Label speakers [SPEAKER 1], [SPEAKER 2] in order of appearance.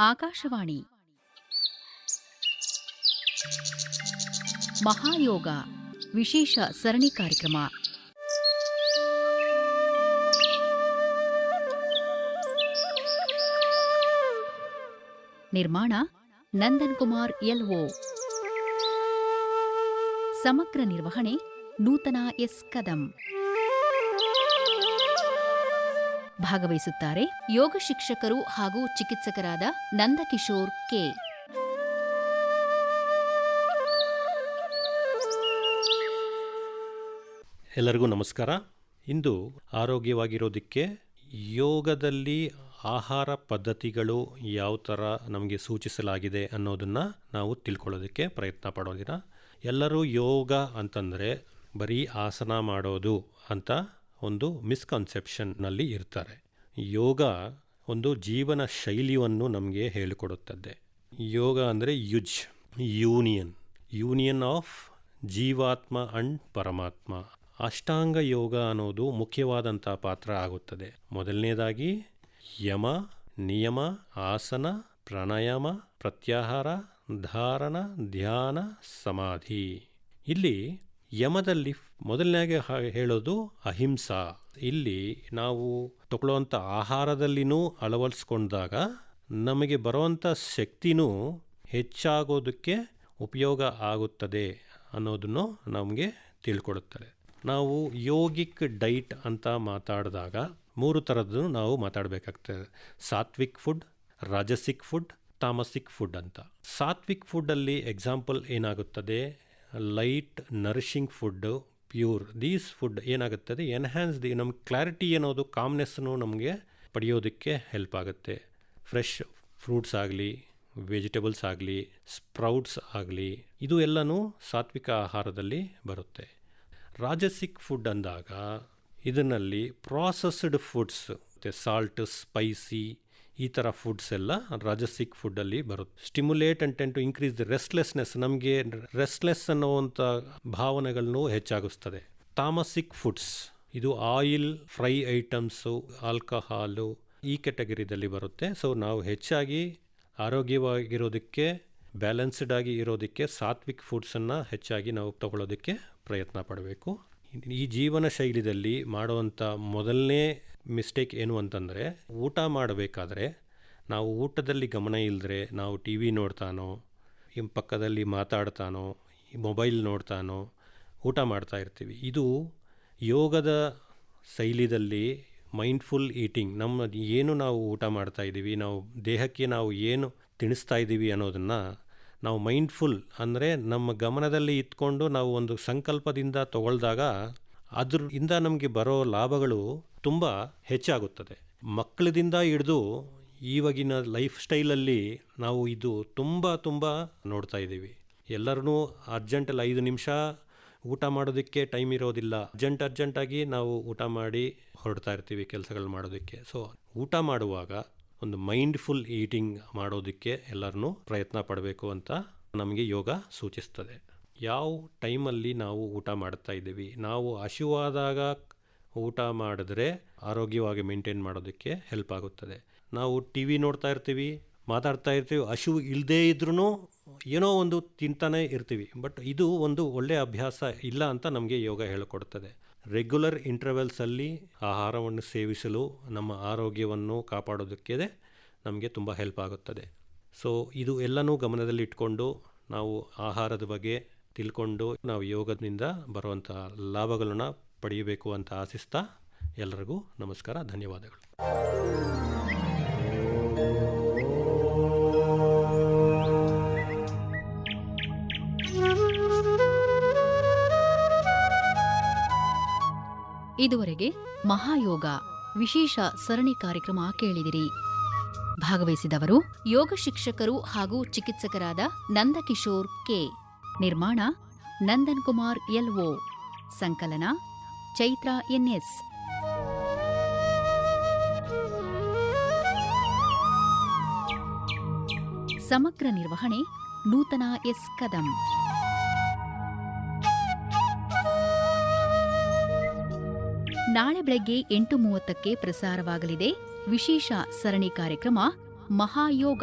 [SPEAKER 1] ಆಕಾಶವಾಣಿ ಮಹಾಯೋಗ ವಿಶೇಷ ಸರಣಿ ಕಾರ್ಯಕ್ರಮ ನಿರ್ಮಾಣ ನಂದನ್ ಕುಮಾರ್ ಎಲ್ಒ ಸಮಗ್ರ ನಿರ್ವಹಣೆ ನೂತನ ಎಸ್ ಕದಂ ಭಾಗವಹಿಸುತ್ತಾರೆ ಯೋಗ ಶಿಕ್ಷಕರು ಹಾಗೂ ಚಿಕಿತ್ಸಕರಾದ ನಂದಕಿಶೋರ್ ಕೆ.
[SPEAKER 2] ಎಲ್ಲರಿಗೂ ನಮಸ್ಕಾರ. ಇಂದು ಆರೋಗ್ಯವಾಗಿರೋದಕ್ಕೆ ಯೋಗದಲ್ಲಿ ಆಹಾರ ಪದ್ಧತಿಗಳು ಯಾವ ಥರ ನಮಗೆ ಸೂಚಿಸಲಾಗಿದೆ ಅನ್ನೋದನ್ನು ನಾವು ತಿಳ್ಕೊಳ್ಳೋದಕ್ಕೆ ಪ್ರಯತ್ನ ಪಡೋದಿಲ್ಲ ಎಲ್ಲರೂ ಯೋಗ ಅಂತಂದರೆ ಬರೀ ಆಸನ ಮಾಡೋದು ಅಂತ ಒಂದು ಮಿಸ್ಕನ್ಸೆಪ್ಷನ್ನಲ್ಲಿ ಇರ್ತಾರೆ. ಯೋಗ ಒಂದು ಜೀವನ ಶೈಲಿಯನ್ನು ನಮಗೆ ಹೇಳಿಕೊಡುತ್ತದೆ. ಯೋಗ ಅಂದರೆ ಯುಜ್, union. Union of jivatma and paramatma. Ashtanga yoga ಅನ್ನೋದು ಮುಖ್ಯವಾದಂಥ ಪಾತ್ರ ಆಗುತ್ತದೆ. ಮೊದಲನೇದಾಗಿ, ಯಮ, ನಿಯಮ, ಆಸನ, ಪ್ರಾಣಾಯಾಮ, ಪ್ರತ್ಯಾಹಾರ, ಧಾರಣ, ಧ್ಯಾನ, ಸಮಾಧಿ. ಇಲ್ಲಿ ಯಮದಲ್ಲಿ ಮೊದಲನೇಗೆ ಹೇಳೋದು ಅಹಿಂಸಾ. ಇಲ್ಲಿ ನಾವು ತಗೊಳ್ಳುವಂಥ ಆಹಾರದಲ್ಲಿನೂ ಅಳವಡಿಸ್ಕೊಂಡಾಗ ನಮಗೆ ಬರುವಂಥ ಶಕ್ತಿನೂ ಹೆಚ್ಚಾಗೋದಕ್ಕೆ ಉಪಯೋಗ ಆಗುತ್ತದೆ ಅನ್ನೋದನ್ನು ನಮಗೆ ತಿಳ್ಕೊಡುತ್ತದೆ. ನಾವು ಯೋಗಿಕ್ ಡೈಟ್ ಅಂತ ಮಾತಾಡಿದಾಗ ಮೂರು ಥರದ್ದು ನಾವು ಮಾತಾಡಬೇಕಾಗ್ತದೆ. Sattvic food, rajasic food, tamasic food ಅಂತ. ಸಾತ್ವಿಕ್ ಫುಡ್ಡಲ್ಲಿ ಎಕ್ಸಾಂಪಲ್ ಏನಾಗುತ್ತದೆ? Light nourishing food pure. These food ಏನಾಗುತ್ತದೆ? ಎನ್ಹ್ಯಾನ್ಸ್ ದಿ ನಮ್ಮ ಕ್ಲಾರಿಟಿ ಅನ್ನೋದು ಕಾಮ್ನೆಸ್ನು ನಮಗೆ ಪಡೆಯೋದಕ್ಕೆ ಹೆಲ್ಪ್ ಆಗುತ್ತೆ. ಫ್ರೆಶ್ ಫ್ರೂಟ್ಸ್ ಆಗಲಿ, ವೆಜಿಟೇಬಲ್ಸ್ ಆಗಲಿ, ಸ್ಪ್ರೌಟ್ಸ್ ಆಗಲಿ, ಇದು ಎಲ್ಲನೂ ಸಾತ್ವಿಕ ಆಹಾರದಲ್ಲಿ ಬರುತ್ತೆ. ರಾಜಸಿಕ್ ಫುಡ್ ಅಂದಾಗ, ಇದರಲ್ಲಿ ಪ್ರಾಸೆಸ್ಡ್ ಫುಡ್ಸ್ ಮತ್ತು ಸಾಲ್ಟ್ ಸ್ಪೈಸಿ ಈ ಥರ ಫುಡ್ಸ್ ಎಲ್ಲ ರಾಜಸಿಕ್ ಫುಡ್ಡಲ್ಲಿ ಬರುತ್ತೆ. Stimulate and tend to increase the restlessness ನಮಗೆ ರೆಸ್ಟ್ಲೆಸ್ ಅನ್ನುವಂಥ ಭಾವನೆಗಳನ್ನು ಹೆಚ್ಚಾಗಿಸ್ತದೆ. ತಾಮಸಿಕ್ ಫುಡ್ಸ್ ಇದು ಆಯಿಲ್ ಫ್ರೈ ಐಟಮ್ಸು ಆಲ್ಕಹಾಲು ಈ ಕೆಟಗರಿದಲ್ಲಿ ಬರುತ್ತೆ. ಸೊ ನಾವು ಹೆಚ್ಚಾಗಿ ಆರೋಗ್ಯವಾಗಿರೋದಕ್ಕೆ ಬ್ಯಾಲೆನ್ಸ್ಡ್ ಆಗಿ ಇರೋದಕ್ಕೆ ಸಾತ್ವಿಕ್ ಫುಡ್ಸನ್ನು ಹೆಚ್ಚಾಗಿ ನಾವು ತಗೊಳ್ಳೋದಕ್ಕೆ ಪ್ರಯತ್ನ ಪಡಬೇಕು. ಈ ಜೀವನ ಶೈಲಿಯಲ್ಲಿ ಮಾಡುವಂಥ ಮೊದಲನೇ ಮಿಸ್ಟೇಕ್ ಏನು ಅಂತಂದರೆ, ಊಟ ಮಾಡಬೇಕಾದ್ರೆ ನಾವು ಊಟದಲ್ಲಿ ಗಮನ ಇಲ್ಲದ್ರೆ ನಾವು ಟಿ ವಿ ನೋಡ್ತಾನೋ, ಈ ಪಕ್ಕದಲ್ಲಿ ಮಾತಾಡ್ತಾನೋ ಮೊಬೈಲ್ ನೋಡ್ತಾನೋ, ಊಟ ಮಾಡ್ತಾ ಇರ್ತೀವಿ. ಇದು ಯೋಗದ ಶೈಲಿದಲ್ಲಿ ಮೈಂಡ್ಫುಲ್ ಈಟಿಂಗ್, ನಮ್ಮ ಏನು ನಾವು ಊಟ ಮಾಡ್ತಾ ಇದ್ದೀವಿ, ನಾವು ದೇಹಕ್ಕೆ ನಾವು ಏನು ತಿಣಿಸ್ತಾ ಇದ್ದೀವಿ ಅನ್ನೋದನ್ನು ನಾವು ಮೈಂಡ್ಫುಲ್ ಅಂದರೆ ನಮ್ಮ ಗಮನದಲ್ಲಿ ಇಟ್ಕೊಂಡು ನಾವು ಒಂದು ಸಂಕಲ್ಪದಿಂದ ತಗೊಳ್ದಾಗ ಅದರಿಂದ ನಮಗೆ ಬರೋ ಲಾಭಗಳು ತುಂಬ ಹೆಚ್ಚಾಗುತ್ತದೆ. ಮಕ್ಕಳದಿಂದ ಹಿಡಿದು ಇವಾಗಿನ ಲೈಫ್ ಸ್ಟೈಲಲ್ಲಿ ನಾವು ಇದು ತುಂಬ ತುಂಬ ನೋಡ್ತಾ ಇದ್ದೀವಿ. ಎಲ್ಲರೂ ಅರ್ಜೆಂಟಲ್ಲಿ ಐದು ನಿಮಿಷ ಊಟ ಮಾಡೋದಕ್ಕೆ ಟೈಮ್ ಇರೋದಿಲ್ಲ. ಅರ್ಜೆಂಟ್ ಅರ್ಜೆಂಟಾಗಿ ನಾವು ಊಟ ಮಾಡಿ ಹೊರಡ್ತಾ ಇರ್ತೀವಿ ಕೆಲಸಗಳು ಮಾಡೋದಕ್ಕೆ. ಸೊ, ಊಟ ಮಾಡುವಾಗ ಒಂದು ಮೈಂಡ್ಫುಲ್ ಈಟಿಂಗ್ ಮಾಡೋದಕ್ಕೆ ಎಲ್ಲರೂ ಪ್ರಯತ್ನ ಪಡಬೇಕು ಅಂತ ನಮಗೆ ಯೋಗ ಸೂಚಿಸ್ತದೆ. ಯಾವ ಟೈಮಲ್ಲಿ ನಾವು ಊಟ ಮಾಡ್ತಾ ಇದ್ದೀವಿ, ನಾವು ಹಸಿವಾದಾಗ ಊಟ ಮಾಡಿದ್ರೆ ಆರೋಗ್ಯವಾಗಿ ಮೇಂಟೈನ್ ಮಾಡೋದಕ್ಕೆ ಹೆಲ್ಪ್ ಆಗುತ್ತದೆ. ನಾವು ಟಿ ವಿ ನೋಡ್ತಾ ಇರ್ತೀವಿ, ಮಾತಾಡ್ತಾ ಇರ್ತೀವಿ, ಹಸಿವು ಇಲ್ಲದೇ ಇದ್ರೂ ಏನೋ ಒಂದು ತಿಂತಾನೇ ಇರ್ತೀವಿ. ಬಟ್ ಇದು ಒಂದು ಒಳ್ಳೆಯ ಅಭ್ಯಾಸ ಇಲ್ಲ ಅಂತ ನಮಗೆ ಯೋಗ ಹೇಳಿಕೊಡ್ತದೆ. ರೆಗ್ಯುಲರ್ ಇಂಟರ್ವೆಲ್ಸಲ್ಲಿ ಆಹಾರವನ್ನು ಸೇವಿಸಲು ನಮ್ಮ ಆರೋಗ್ಯವನ್ನು ಕಾಪಾಡೋದಕ್ಕೆ ನಮಗೆ ತುಂಬ ಹೆಲ್ಪ್ ಆಗುತ್ತದೆ. ಸೊ ಇದು ಎಲ್ಲನೂ ಗಮನದಲ್ಲಿ ಇಟ್ಕೊಂಡು ನಾವು ಆಹಾರದ ಬಗ್ಗೆ ತಿಳ್ಕೊಂಡು ನಾವು ಯೋಗದಿಂದ ಬರುವಂಥ ಲಾಭಗಳನ್ನು ಪಡೆಯಬೇಕು ಅಂತ ಆಶಿಸ್ತಾ ಎಲ್ಲರಿಗೂ ನಮಸ್ಕಾರ, ಧನ್ಯವಾದಗಳು.
[SPEAKER 1] ಇದುವರೆಗೆ ಮಹಾಯೋಗ ವಿಶೇಷ ಸರಣಿ ಕಾರ್ಯಕ್ರಮ ಕೇಳಿದಿರಿ. ಭಾಗವಹಿಸಿದವರು ಯೋಗ ಶಿಕ್ಷಕರು ಹಾಗೂ ಚಿಕಿತ್ಸಕರಾದ ನಂದಕಿಶೋರ್ ಕೆ. ನಿರ್ಮಾಣ ನಂದನ್ ಕುಮಾರ್ ಎಲ್ಒ ಸಂಕಲನ ಚೈತ್ರ ಎನ್ಎಸ್. ಸಮಗ್ರ ನಿರ್ವಹಣೆ ನೂತನ ಎಸ್ ಕದಂ. ನಾಳೆ ಬೆಳಗ್ಗೆ ಎಂಟು ಮೂವತ್ತಕ್ಕೆ ಪ್ರಸಾರವಾಗಲಿದೆ ವಿಶೇಷ ಸರಣಿ ಕಾರ್ಯಕ್ರಮ ಮಹಾಯೋಗ.